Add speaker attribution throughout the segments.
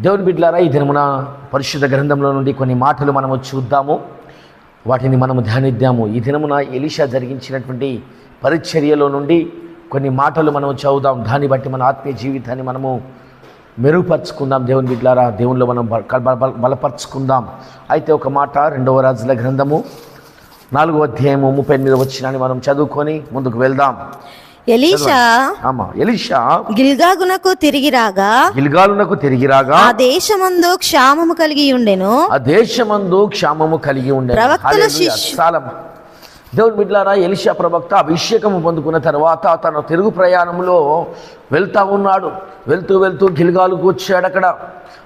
Speaker 1: దేవుని బిడ్లారా ఈ దినమున పరిశుద్ధ గ్రంథంలో నుండి కొన్ని మాటలు మనము చూద్దాము. వాటిని మనము ధ్యానిద్దాము. ఈ దినమున ఎలిషా జరిగించినటువంటి పరిచర్యలో నుండి కొన్ని మాటలు మనము చదువుదాం. దాన్ని బట్టి మన ఆత్మీయ జీవితాన్ని మనము మెరుగుపరుచుకుందాం. దేవుని బిడ్లారా దేవునిలో మనం బల- బలపరుచుకుందాం. అయితే ఒక మాట రెండవ రాజుల గ్రంథము నాలుగో అధ్యాయము ముప్పై ఎనిమిది వచ్చినాన్ని మనం చదువుకొని ముందుకు వెళ్దాం.
Speaker 2: ఎలీషా.
Speaker 1: ఆమా ఎలిషా.
Speaker 2: గిల్గాగునకు తిరిగి రాగా
Speaker 1: గిల్గాలునకు తిరిగి రాగా
Speaker 2: ఆ దేశమందు క్షామము కలిగి ఉండెను.
Speaker 1: ఆ దేశమందు క్షామము కలిగి ఉండే
Speaker 2: ప్రవక్తల శిష్యు-
Speaker 1: దేవుని బిడ్లారా ఎలిషా ప్రవక్త అభిషేకము పొందుకున్న తర్వాత తన తిరుగు ప్రయాణంలో వెళ్తా ఉన్నాడు. వెళ్తూ వెళ్తూ గిల్గాలుకు వచ్చాడు అక్కడ.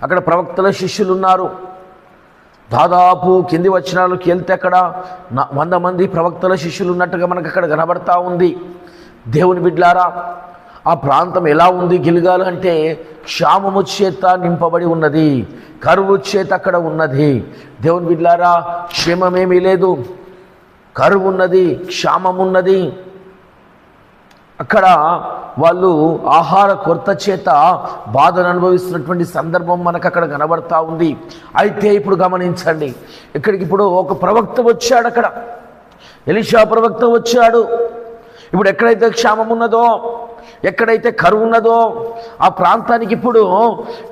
Speaker 1: అక్కడ ప్రవక్తల శిష్యులు ఉన్నారు దాదాపు కింది వచనాలకు వెళ్తే అక్కడ వంద మంది ప్రవక్తల శిష్యులు ఉన్నట్టుగా మనకు అక్కడ కనబడతా ఉంది. దేవుని బిడ్లారా ఆ ప్రాంతం ఎలా ఉంది గిలిగాలు అంటే క్షామము చేత నింపబడి ఉన్నది కరువు చేత అక్కడ ఉన్నది. దేవుని బిడ్లారా క్షేమమేమీ లేదు. కరువు ఉన్నది క్షామం ఉన్నది. అక్కడ వాళ్ళు ఆహార కొరత చేత బాధను అనుభవిస్తున్నటువంటి సందర్భం మనకు అక్కడ కనబడతా ఉంది. అయితే ఇప్పుడు గమనించండి. ఇక్కడికి ఇప్పుడు ఒక ప్రవక్త వచ్చాడు అక్కడ ఎలిషా ప్రవక్త వచ్చాడు. ఇప్పుడు ఎక్కడైతే క్షామం ఉన్నదో ఎక్కడైతే కరువు ఉన్నదో ఆ ప్రాంతానికి ఇప్పుడు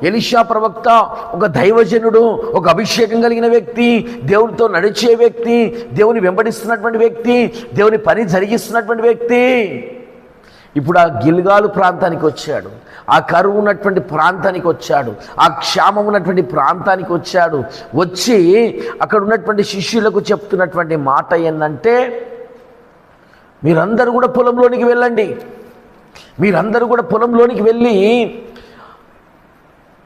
Speaker 1: ఎలిషా ప్రవక్త ఒక దైవజనుడు ఒక అభిషేకం కలిగిన వ్యక్తి దేవునితో నడిచే వ్యక్తి దేవుని వెంబడిస్తున్నటువంటి వ్యక్తి దేవుని పని జరిగిస్తున్నటువంటి వ్యక్తి. ఇప్పుడు ఆ గిల్గాలు ప్రాంతానికి వచ్చాడు ఆ కరువు ఉన్నటువంటి ప్రాంతానికి వచ్చాడు ఆ క్షామం ఉన్నటువంటి ప్రాంతానికి వచ్చాడు. వచ్చి అక్కడ ఉన్నటువంటి శిష్యులకు చెప్తున్నటువంటి మాట ఏంటంటే మీరందరూ కూడా పొలంలోనికి వెళ్ళండి. మీరందరూ కూడా పొలంలోనికి వెళ్ళి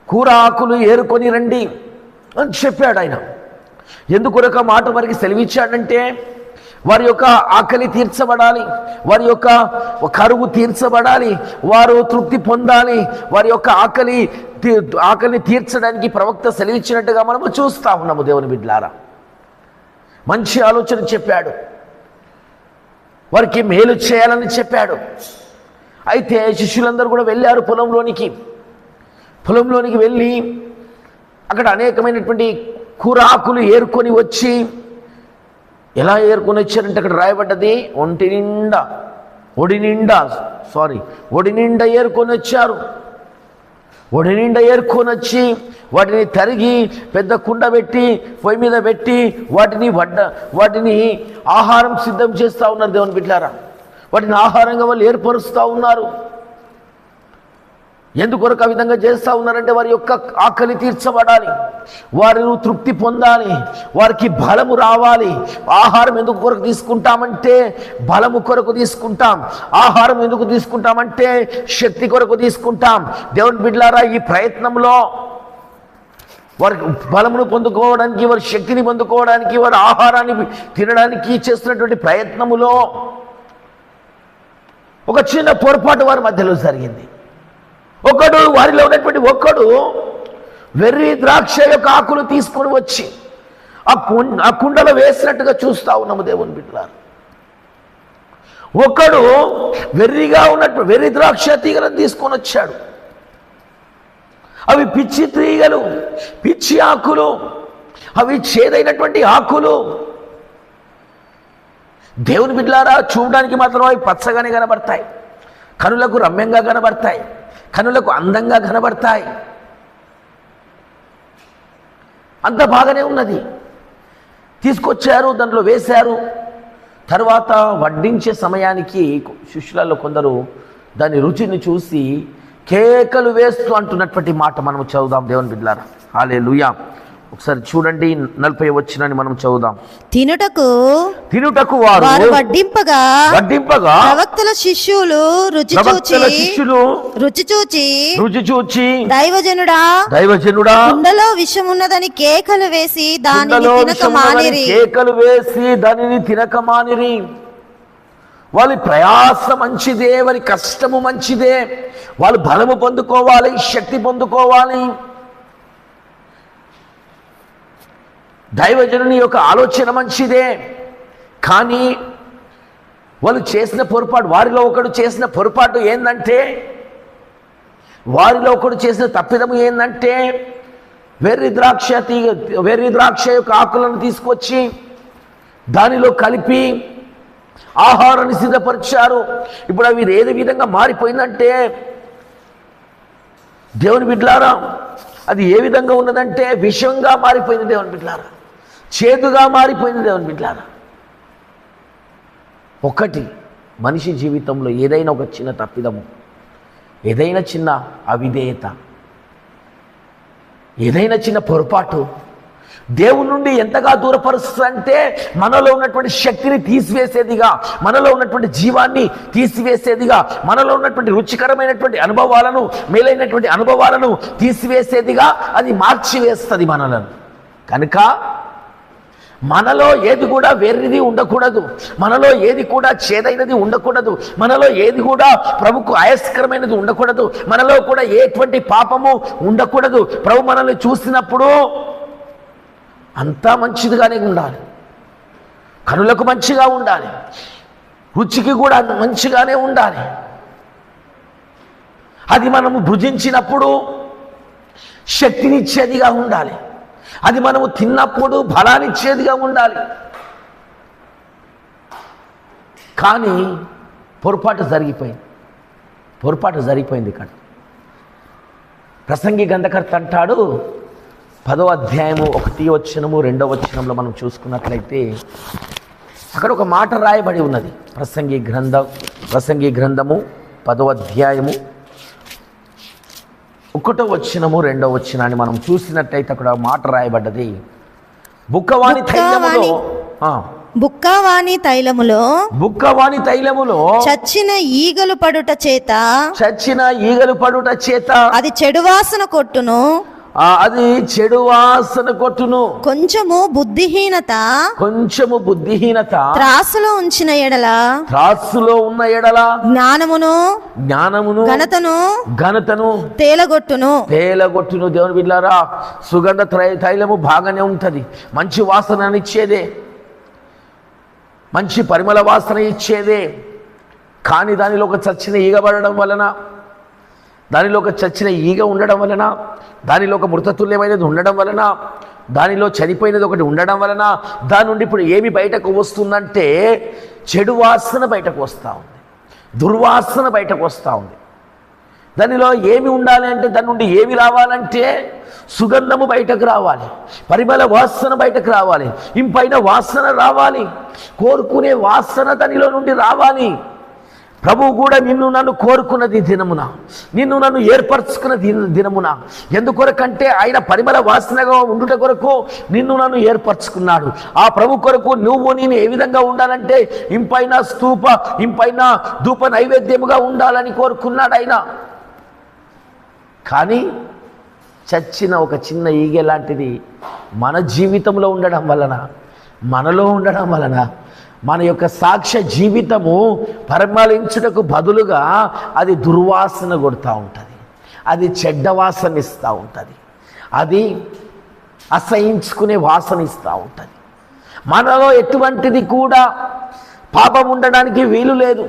Speaker 1: కూర ఆకులు ఏరుకొని రండి అని చెప్పాడు ఆయన. ఎందుకొరక మాట వారికి సెలవిచ్చాడంటే వారి యొక్క ఆకలి తీర్చబడాలి వారి యొక్క కరువు తీర్చబడాలి వారు తృప్తి పొందాలి వారి యొక్క ఆకలి ఆకలిని తీర్చడానికి ప్రవక్త సెలవిచ్చినట్టుగా మనము చూస్తా ఉన్నాము దేవుని బిడ్లారా. మంచి ఆలోచన చెప్పాడు. వారికి మేలు చేయాలని చెప్పాడు. అయితే శిష్యులందరూ కూడా వెళ్ళారు పొలంలోనికి. పొలంలోనికి వెళ్ళి అక్కడ అనేకమైనటువంటి కూరాకులు ఏరుకొని వచ్చి ఎలా ఏరుకొని వచ్చారంటే అక్కడ రాయబడ్డది ఒంటి నిండా ఒడి నిండా సారీ ఒడి నిండా ఏరుకొని వచ్చారు. ఒడి నిండా ఏరుకొని వచ్చి వాటిని తరిగి పెద్ద కుండ పెట్టి పొయ్యి మీద పెట్టి వాటిని వడ్డ వాటిని ఆహారం సిద్ధం చేస్తూ ఉన్నారు దేవుని బిడ్డారా? వాటిని ఆహారంగా వాళ్ళు ఏర్పరుస్తూ ఉన్నారు. ఎందుకొరకు ఆ విధంగా చేస్తూ ఉన్నారంటే వారి యొక్క ఆకలి తీర్చబడాలి. వారు తృప్తి పొందాలి. వారికి బలము రావాలి. ఆహారం ఎందుకు కొరకు తీసుకుంటామంటే బలము కొరకు తీసుకుంటాం. ఆహారం ఎందుకు తీసుకుంటామంటే శక్తి కొరకు తీసుకుంటాం. దేవుని బిడ్లారా ఈ ప్రయత్నంలో వారికి బలమును పొందుకోవడానికి వారి శక్తిని పొందుకోవడానికి వారి ఆహారాన్ని తినడానికి చేస్తున్నటువంటి ప్రయత్నములో ఒక చిన్న పొరపాటు వారి మధ్యలో జరిగింది. ఒకడు వారిలో ఉన్నటువంటి ఒక్కడు వెర్రి ద్రాక్ష యొక్క ఆకులు తీసుకొని వచ్చి ఆ కుండ ఆ కుండలో వేసినట్టుగా చూస్తా ఉన్నాము దేవుని బిడ్డలారు. ఒకడు వెర్రిగా ఉన్నట్టు వెర్రి ద్రాక్ష తీగలను తీసుకొని వచ్చాడు. అవి పిచ్చి తీగలు పిచ్చి ఆకులు అవి చేదైనటువంటి ఆకులు. దేవుని బిడ్డలారా చూడడానికి మాత్రం అవి పచ్చగానే కనబడతాయి. కనులకు రమ్యంగా కనబడతాయి కనులకు అందంగా కనబడతాయి. అంత బాగానే ఉన్నది. తీసుకొచ్చారు దాంట్లో వేశారు. తర్వాత వడ్డించే సమయానికి శిష్యులలో కొందరు దాని రుచిని చూసి కేకలు వేస్తూ అంటున్నటువంటి మాట మనం చదువుదాం దేవుని బిడ్లారా హాలే ఒకసారి చూడండి నలభై వచ్చినని మనం చదువుదాం.
Speaker 2: తినుటకు
Speaker 1: తినుటకు
Speaker 2: వారు వడ్డింపగా
Speaker 1: వడ్డింపగా
Speaker 2: ప్రవక్తల శిష్యులు రుచి చూచి
Speaker 1: శిష్యులు
Speaker 2: రుచి చూచి
Speaker 1: రుచి చూచి
Speaker 2: దైవజనుడా
Speaker 1: దైవజనుడా
Speaker 2: కుండలో విషం ఉన్నదని కేకలు వేసి దానిని తినక మానిరి.
Speaker 1: కేకలు వేసి దానిని తినక మానిరి. వాళ్ళ ప్రయాస మంచిదే వారి కష్టము మంచిదే. వాళ్ళు బలము పొందుకోవాలి శక్తి పొందుకోవాలి. దైవజనుని యొక్క ఆలోచన మంచిదే. కానీ వాళ్ళు చేసిన పొరపాటు వారిలో ఒకడు చేసిన పొరపాటు ఏంటంటే వారిలో ఒకడు చేసిన తప్పిదము ఏంటంటే వెర్రి ద్రాక్ష తీగ వెర్రి ద్రాక్ష యొక్క ఆకులను తీసుకొచ్చి దానిలో కలిపి ఆహారాన్ని సిద్ధపరిచారు. ఇప్పుడు అవి ఏది విధంగా మారిపోయిందంటే దేవుని బిడ్లారా అది ఏ విధంగా ఉన్నదంటే విషంగా మారిపోయింది దేవుని బిడ్లారా. చేదుగా మారిపోయింది దేవుని బిడ్డారా. ఒకటి మనిషి జీవితంలో ఏదైనా ఒక చిన్న తప్పిదము ఏదైనా చిన్న అవిధేయత ఏదైనా చిన్న పొరపాటు దేవుని నుండి ఎంతగా దూరపరుస్తుందంటే మనలో ఉన్నటువంటి శక్తిని తీసివేసేదిగా మనలో ఉన్నటువంటి జీవాన్ని తీసివేసేదిగా మనలో ఉన్నటువంటి రుచికరమైనటువంటి అనుభవాలను మేలైనటువంటి అనుభవాలను తీసివేసేదిగా అది మార్చివేస్తుంది మనలను. కనుక మనలో ఏది కూడా వేరేది ఉండకూడదు. మనలో ఏది కూడా చేదైనది ఉండకూడదు. మనలో ఏది కూడా ప్రభుకు ఆయస్కరమైనది ఉండకూడదు. మనలో కూడా ఎటువంటి పాపము ఉండకూడదు. ప్రభు మనల్ని చూసినప్పుడు అంతా మంచిదిగానే ఉండాలి. కనులకు మంచిగా ఉండాలి. రుచికి కూడా మంచిగానే ఉండాలి. అది మనము భుజించినప్పుడు శక్తినిచ్చేదిగా ఉండాలి. అది మనము తిన్నప్పుడు బలాన్నిచ్చేదిగా ఉండాలి. కానీ పొరపాటు జరిగిపోయింది. పొరపాటు జరిగిపోయింది ఇక్కడ. ప్రసంగి గంధకర్త అంటాడు పదో అధ్యాయము ఒకటి వచ్చినము రెండో వచ్చినంలో మనం చూసుకున్నట్లయితే అక్కడ ఒక మాట రాయబడి ఉన్నది. ప్రసంగి గ్రంథం ప్రసంగి గ్రంథము పదో అధ్యాయము ఒకటో వచ్చినము రెండో వచ్చినాన్ని మనం చూసినట్టయితే అక్కడ మాట రాయబడ్డది. బుక్కవాణి తైలములో
Speaker 2: బుక్కవాణి తైలములో
Speaker 1: బుక్కవాణి తైలములో
Speaker 2: చచ్చిన ఈగలు పడుట చేత
Speaker 1: చచ్చిన ఈగలు పడుట చేత
Speaker 2: అది చెడు వాసన కొట్టును.
Speaker 1: అది చెడు వాసన కొట్టును.
Speaker 2: కొంచెము బుద్ధిహీనత
Speaker 1: కొంచెము బుద్ధిహీనత.
Speaker 2: త్రాసులో ఉంచిన ఎడల
Speaker 1: త్రాసులో ఉన్న ఎడల.
Speaker 2: జ్ఞానమును
Speaker 1: జ్ఞానమును
Speaker 2: ఘనతను
Speaker 1: ఘనతను
Speaker 2: తేలగొట్టును.
Speaker 1: తేలగొట్టును. దేవుని బిడ్డారా సుగంధ త్రై- తైలము బాగానే ఉంటది. మంచి వాసన ఇచ్చేదే. మంచి పరిమళ వాసన ఇచ్చేదే. కానీ దానిలో ఒక చచ్చిన ఈగ పడడం వలన దానిలో ఒక చచ్చిన ఈగ ఉండడం వలన దానిలో ఒక మృతతుల్యమైనది ఉండడం వలన దానిలో చనిపోయినది ఒకటి ఉండడం వలన దాని నుండి ఇప్పుడు ఏమి బయటకు వస్తుందంటే చెడు వాసన బయటకు వస్తూ ఉంది. దుర్వాసన బయటకు వస్తూ ఉంది. దానిలో ఏమి ఉండాలి అంటే దాని నుండి ఏమి రావాలంటే సుగంధము బయటకు రావాలి. పరిమళ వాసన బయటకు రావాలి. ఇంపైన వాసన రావాలి. కోరుకునే వాసన దానిలో నుండి రావాలి. ప్రభువు కూడా నిన్ను నన్ను కోరుకున్నది దినమున. నిన్ను నన్ను ఏర్పరచుకున్న దిన- దినమున. ఎందుకొరకంటే ఆయన పరిమళ వాసనగా ఉండుట కొరకు నిన్ను నన్ను ఏర్పరచుకున్నాడు. ఆ ప్రభు కొరకు నువ్వు నేను ఏ విధంగా ఉండాలంటే ఇంపైన స్తూప ఇంపైన ధూప నైవేద్యముగా ఉండాలని కోరుకున్నాడు ఆయన. కానీ చచ్చిన ఒక చిన్న ఈగ లాంటిది మన జీవితంలో ఉండడం వలన మనలో ఉండడం వలన మన యొక్క సాక్ష్య జీవితము పరిమళించుటకు బదులుగా అది దుర్వాసన కొడుతూ ఉంటుంది. అది చెడ్డ వాసన ఇస్తూ ఉంటుంది. అది అసహించుకునే వాసన ఇస్తూ ఉంటుంది. మనలో ఎటువంటిది కూడా పాపం ఉండడానికి వీలు లేదు.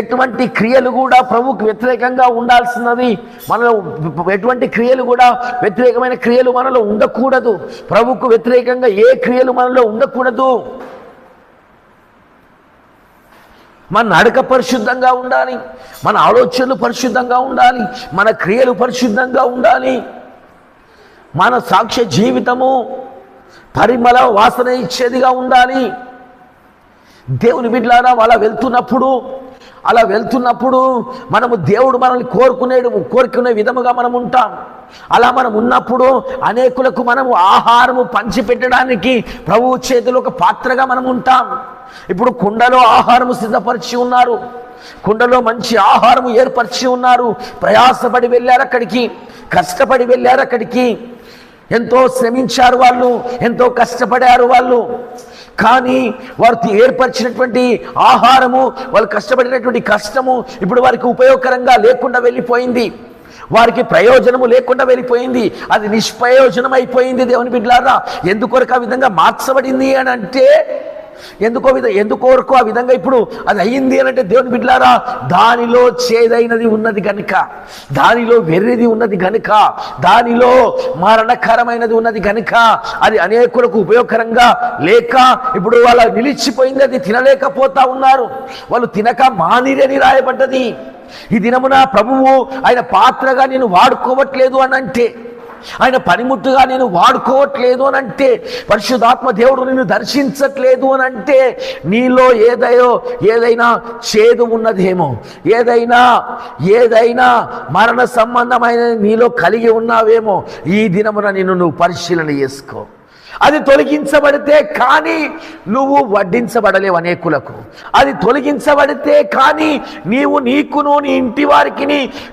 Speaker 1: ఎటువంటి క్రియలు కూడా ప్రభుకు వ్యతిరేకంగా ఉండాల్సినది మనలో ఎటువంటి క్రియలు కూడా వ్యతిరేకమైన క్రియలు మనలో ఉండకూడదు. ప్రభుకు వ్యతిరేకంగా ఏ క్రియలు మనలో ఉండకూడదు. మన నడక పరిశుద్ధంగా ఉండాలి. మన ఆలోచనలు పరిశుద్ధంగా ఉండాలి. మన క్రియలు పరిశుద్ధంగా ఉండాలి. మన సాక్ష్య జీవితము పరిమళ వాసన ఇచ్చేదిగా ఉండాలి. దేవుని బిడ్లారా అలా వెళ్తున్నప్పుడు అలా వెళ్తున్నప్పుడు మనము దేవుడు మనల్ని కోరుకునేడు కోరుకునే విధముగా మనం ఉంటాం. అలా మనం ఉన్నప్పుడు అనేకులకు మనము ఆహారము పంచిపెట్టడానికి ప్రభువు చేతిలో ఒక పాత్రగా మనం ఉంటాం. ఇప్పుడు కుండలో ఆహారము సిద్ధపరిచి ఉన్నారు. కుండలో మంచి ఆహారము ఏర్పరిచి ఉన్నారు. ప్రయాసపడి వెళ్ళారు అక్కడికి కష్టపడి వెళ్ళారు అక్కడికి. ఎంతో శ్రమించారు వాళ్ళు ఎంతో కష్టపడారు వాళ్ళు. కానీ వారు ఏర్పరిచినటువంటి ఆహారము వాళ్ళు కష్టపడినటువంటి కష్టము ఇప్పుడు వారికి ఉపయోగకరంగా లేకుండా వెళ్ళిపోయింది. వారికి ప్రయోజనము లేకుండా వెళ్ళిపోయింది. అది నిష్ప్రయోజనం అయిపోయింది దేవుని బిడ్లారా. ఎందుకొరకు ఆ విధంగా మార్చబడింది అని అంటే ఎందుకో విధ ఎందుకోరకు ఆ విధంగా ఇప్పుడు అది అయ్యింది అని అంటే దేవుని బిడ్డలారా దానిలో చేదైనది ఉన్నది గనుక దానిలో వెర్రిది ఉన్నది గనుక దానిలో మరణకరమైనది ఉన్నది గనుక అది అనేకులకు ఉపయోగకరంగా లేక ఇప్పుడు వాళ్ళ నిలిచిపోయింది అది తినలేకపోతా ఉన్నారు. వాళ్ళు తినక మానిరని రాయబడ్డది. ఈ దినమున ప్రభువు ఆయన పాత్రగా నేను వాడుకోవట్లేదు అని అంటే ఆయన పనిముట్టుగా నేను వాడుకోవట్లేదు అని అంటే పరిశుధాత్మ దేవుడు నిన్ను దర్శించట్లేదు అని అంటే నీలో ఏదయో ఏదైనా చేదు ఉన్నదేమో ఏదైనా ఏదైనా మరణ సంబంధమైన నీలో కలిగి ఉన్నావేమో ఈ దినమున నిన్ను నువ్వు పరిశీలన చేసుకో. అది తొలగించబడితే కానీ నువ్వు వడ్డించబడలేవు అనేకులకు. అది తొలగించబడితే కానీ నీవు నీకును నీ ఇంటి వారికి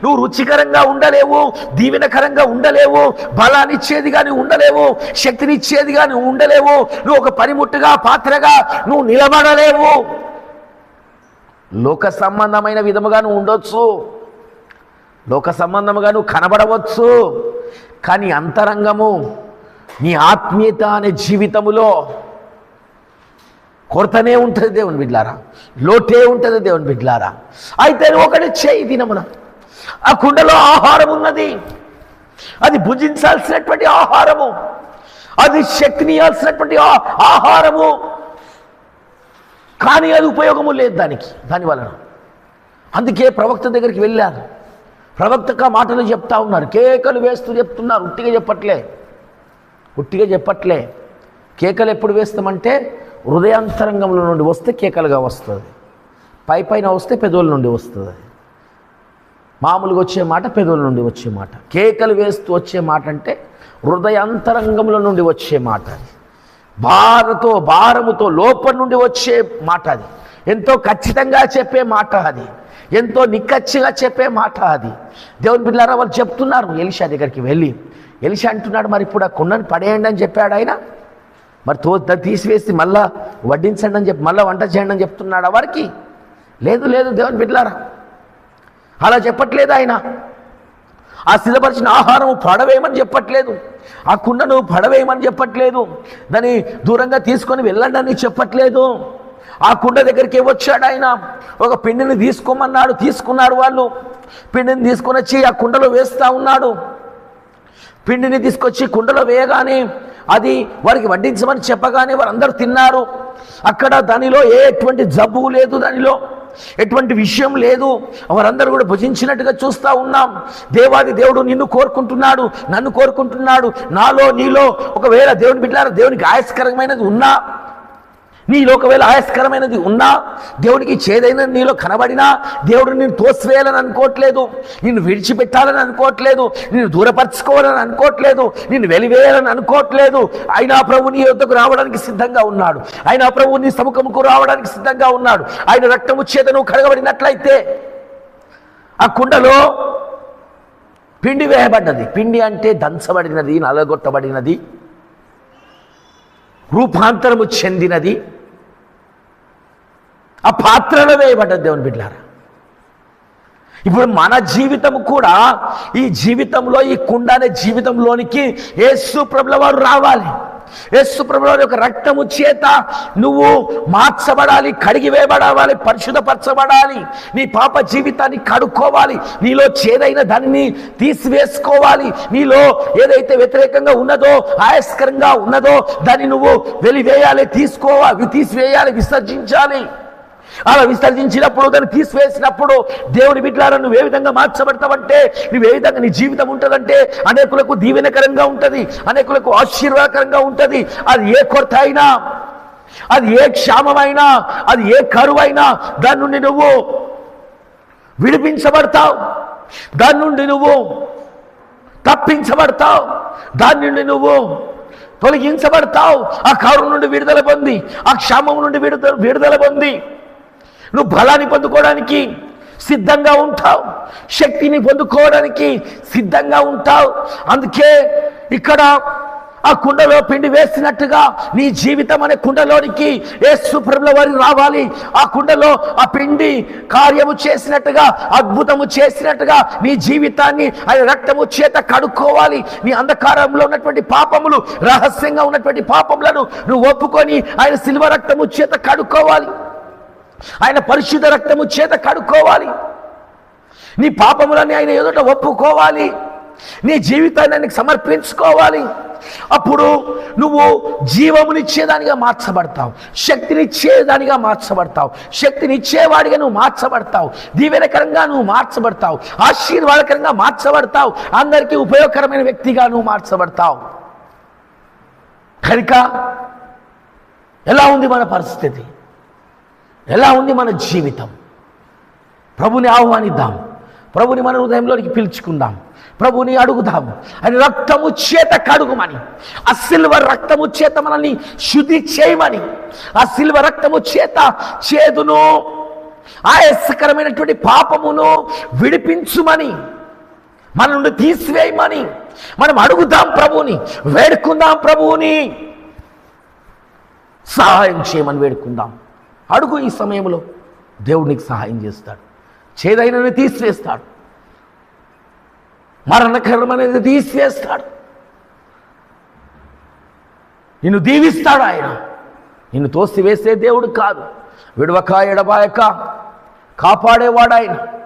Speaker 1: నువ్వు రుచికరంగా ఉండలేవు దీవెనకరంగా ఉండలేవు బలాన్నిచ్చేది కానీ ఉండలేవు శక్తినిచ్చేది కానీ ఉండలేవు నువ్వు ఒక పనిముట్టుగా పాత్రగా నువ్వు నిలబడలేవు. లోక సంబంధమైన విధముగా నువ్వు ఉండొచ్చు. లోక సంబంధముగా నువ్వు కనబడవచ్చు. కానీ అంతరంగము నీ ఆత్మీయత అనే జీవితములో కొరతనే ఉంటుంది దేవుని బిడ్లారా లోటే ఉంటుంది దేవుని బిడ్లారా. అయితే ఒకటి చేయి దినమున ఆ కుండలో ఆహారం ఉన్నది. అది భుజించాల్సినటువంటి ఆహారము. అది శక్తినియాల్సినటువంటి ఆహారము. కానీ అది ఉపయోగము లేదు దానికి దాని వలన. అందుకే ప్రవక్త దగ్గరికి వెళ్ళారు ప్రవక్తక మాటలు చెప్తా ఉన్నారు కేకలు వేస్తూ చెప్తున్నారు. ఉట్టిగా చెప్పట్లే. ఉట్టిగా చెప్పట్లే. కేకలు ఎప్పుడు వేస్తామంటే హృదయాంతరంగంలో నుండి వస్తే కేకలుగా వస్తుంది. పై పైన వస్తే పెదవుల నుండి వస్తుంది. మామూలుగా వచ్చే మాట పెదవుల నుండి వచ్చే మాట. కేకలు వేస్తూ వచ్చే మాట అంటే హృదయాంతరంగంలో నుండి వచ్చే మాట అది. బాధతో భారముతో లోపల నుండి వచ్చే మాట అది. ఎంతో ఖచ్చితంగా చెప్పే మాట అది. ఎంతో నిక్కచ్చిగా చెప్పే మాట అది. దేవుని బిడ్డారా వాళ్ళు చెప్తున్నారు ఎలిషా దగ్గరికి వెళ్ళి. ఎలిషా అంటున్నాడు మరి ఇప్పుడు ఆ కుండను పడేయండి అని చెప్పాడు ఆయన. మరి తో తీసివేసి మళ్ళా వడ్డించండి అని చెప్పి మళ్ళీ వంట చేయండి అని చెప్తున్నాడు వారికి. లేదు లేదు దేవుని బిడ్లారా అలా చెప్పట్లేదు ఆయన. ఆ సిద్ధపరిచిన ఆహారం పడవేయమని చెప్పట్లేదు. ఆ కుండను పడవేయమని చెప్పట్లేదు. దాన్ని దూరంగా తీసుకొని వెళ్ళండి చెప్పట్లేదు. ఆ కుండ దగ్గరికి వచ్చాడు ఆయన. ఒక పిండిని తీసుకోమన్నాడు తీసుకున్నారు వాళ్ళు. పిండిని తీసుకొని వచ్చి ఆ కుండలో వేస్తూ ఉన్నాడు. పిండిని తీసుకొచ్చి కుండలో వేయగానే అది వారికి వడ్డించమని చెప్పగానే వారందరూ తిన్నారు. అక్కడ దానిలో ఏ ఎటువంటి జబ్బు లేదు దానిలో. ఎటువంటి విషయం లేదు. వారందరూ కూడా భుజించినట్టుగా చూస్తూ ఉన్నాం. దేవాది దేవుడు నిన్ను కోరుకుంటున్నాడు నన్ను కోరుకుంటున్నాడు. నాలో నీలో ఒకవేళ దేవుని బిడ్డారా దేవునికి ఆయస్కరమైనది ఉన్నా నీలో ఒకవేళ ఆయస్కరమైనది ఉన్నా దేవునికి చేదైన నీలో కనబడినా దేవుడు నేను తోసివేయాలని అనుకోవట్లేదు నిన్ను విడిచిపెట్టాలని అనుకోవట్లేదు నిన్ను దూరపరచుకోవాలని అనుకోవట్లేదు నిన్ను వెలివేయాలని అనుకోవట్లేదు. అయినా ప్రభు నీ యొద్దకు రావడానికి సిద్ధంగా ఉన్నాడు. అయినా ప్రభు నీ సముఖముకు రావడానికి సిద్ధంగా ఉన్నాడు. ఆయన రక్తము చేత నువ్వు కడగబడినట్లయితే ఆ కుండలో పిండి వేయబడ్డది. పిండి అంటే దంచబడినది నలగొట్టబడినది రూపాంతరము చెందినది. ఆ పాత్రలో వేయబడ్డది దేవుని బిడ్డారా ఇప్పుడు మన జీవితం కూడా ఈ జీవితంలో ఈ కుండ అనే జీవితంలోనికి యేసు ప్రభుల వారు రావాలి. యేసు ప్రభుల యొక్క రక్తము చేత నువ్వు మార్చబడాలి కడిగి వేయబడవాలి పరిశుద్ధపరచబడాలి. నీ పాప జీవితాన్ని కడుక్కోవాలి నీలో చేదైన దానిని తీసివేసుకోవాలి నీలో ఏదైతే వ్యతిరేకంగా ఉన్నదో ఆయస్కరంగా ఉన్నదో దాన్ని నువ్వు వెలివేయాలి తీసుకోవాలి తీసివేయాలి విసర్జించాలి. అలా విసర్జించినప్పుడు దాన్ని తీసివేసినప్పుడు దేవుని బిడ్డలారా నువ్వు ఏ విధంగా మార్చబడతావంటే నువ్వు ఏ విధంగా నీ జీవితం ఉంటుందంటే అనేకులకు దీవెనకరంగా ఉంటుంది అనేకులకు ఆశీర్వాదకరంగా ఉంటుంది. అది ఏ కొరత అయినా అది ఏ క్షామమైనా అది ఏ కరువైనా దాని నుండి నువ్వు విడిపించబడతావు. దాని నుండి నువ్వు తప్పించబడతావు. దాని నుండి నువ్వు తొలగించబడతావు. ఆ కరువు నుండి విడుదల పొంది ఆ క్షామం నుండి విడుదల విడుదల పొంది. నువ్వు బలాన్ని పొందుకోవడానికి సిద్ధంగా ఉంటావు. శక్తిని పొందుకోవడానికి సిద్ధంగా ఉంటావు. అందుకే ఇక్కడ ఆ కుండలో పిండి వేసినట్టుగా నీ జీవితం అనే కుండలోనికి యేసు ప్రభుల వారి రావాలి. ఆ కుండలో ఆ పిండి కార్యము చేసినట్టుగా అద్భుతము చేసినట్టుగా నీ జీవితాన్ని ఆయన రక్తము చేత కడుక్కోవాలి. నీ అంధకారంలో ఉన్నటువంటి పాపములు రహస్యంగా ఉన్నటువంటి పాపములను నువ్వు ఒప్పుకొని ఆయన శిల్వ రక్తము చేత కడుక్కోవాలి. ఆయన పరిశుద్ధ రక్తము చేత కడుక్కోవాలి. నీ పాపములని ఆయన ఎదుట ఒప్పుకోవాలి. నీ జీవితాన్ని ఆయనకు సమర్పించుకోవాలి. అప్పుడు నువ్వు జీవమునిచ్చేదానిగా మార్చబడతావు. శక్తినిచ్చేదానిగా మార్చబడతావు. శక్తినిచ్చేవాడిగా నువ్వు మార్చబడతావు. దీవెనకరంగా నువ్వు మార్చబడతావు. ఆశీర్వాదకరంగా మార్చబడతావు. అందరికీ ఉపయోగకరమైన వ్యక్తిగా నువ్వు మార్చబడతావు. కనుక ఎలా ఉంది మన పరిస్థితి? ఎలా ఉంది మన జీవితం? ప్రభుని ఆహ్వానిద్దాం. ప్రభుని మన హృదయంలోనికి పిలుచుకుందాం. ప్రభుని అడుగుదాం. అని రక్తము చేత కడుగుమని ఆ సిల్వర్ రక్తము చేత మనల్ని శుద్ధి చేయమని ఆ సిల్వర్ రక్తము చేత చేదును ఆయస్కరమైనటువంటి పాపమును విడిపించుమని మన నుండి తీసివేయమని మనం అడుగుదాం ప్రభువుని వేడుకుందాం ప్రభువుని. సహాయం చేయమని వేడుకుందాం. అడుగు ఈ సమయంలో. దేవుడు నీకు సహాయం చేస్తాడు. చేదైనది తీసివేస్తాడు. మరణకరమనేది తీసివేస్తాడు. నిన్ను దీవిస్తాడు ఆయన. నిన్ను తోసివేసే దేవుడు కాదు. విడవక ఎడబాయక కాపాడేవాడు ఆయన.